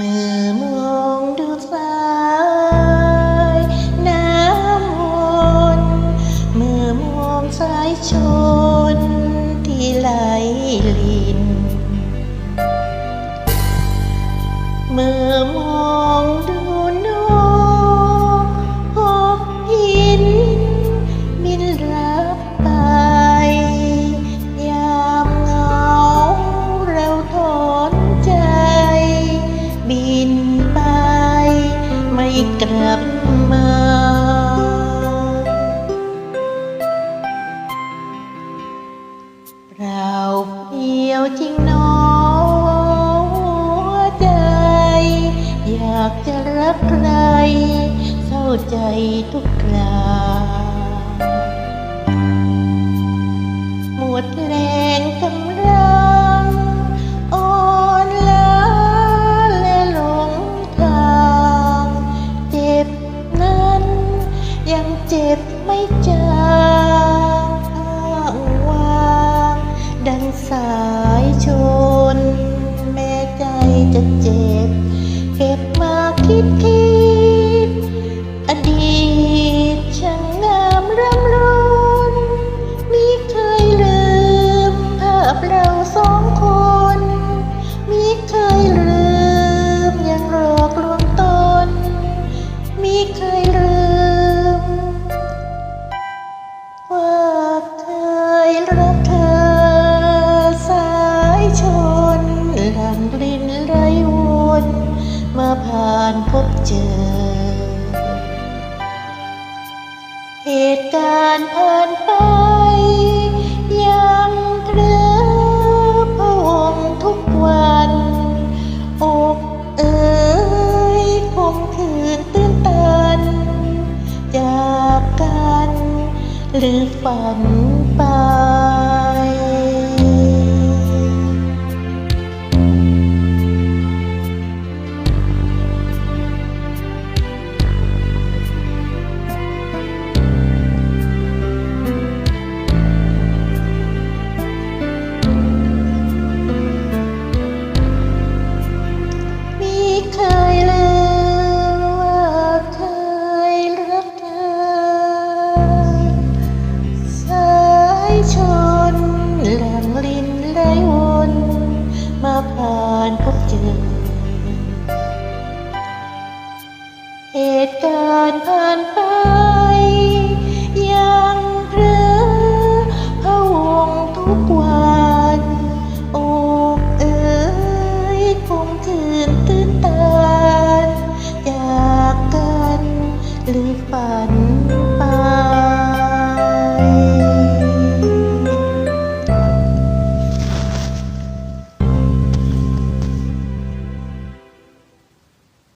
เมื่อมองดูสาน้ำวนเมื่อมองสายชนที่ไหลลิน เมื่อมอง วจริงหนอใจ อยากจะรักใคร เศร้าใจทุกคราหมดแรงกำ จะเจ็บ เก็บมาคิดคิด อดีตช่างงามร่ำรุนมิเคยลืมภาพเราสองคนมิเคยลืมยังหลอกลวงตนมิเคยลืม ผ่านพบเจอ เหตุการณ์ผ่านไป ยังเรื้อพะวงทุกวัน อกเอ๋ยคงคืนตื้นตัน จากกัน หรือฝันไปมี ชนหลังลินไหลวนมาผ่านพบเจอ เหตุการณ์ผ่านไปยังเพลอพะวงทุกวันอกเอ๋ยคงคืนตื้นตันจากกันหรือฝัน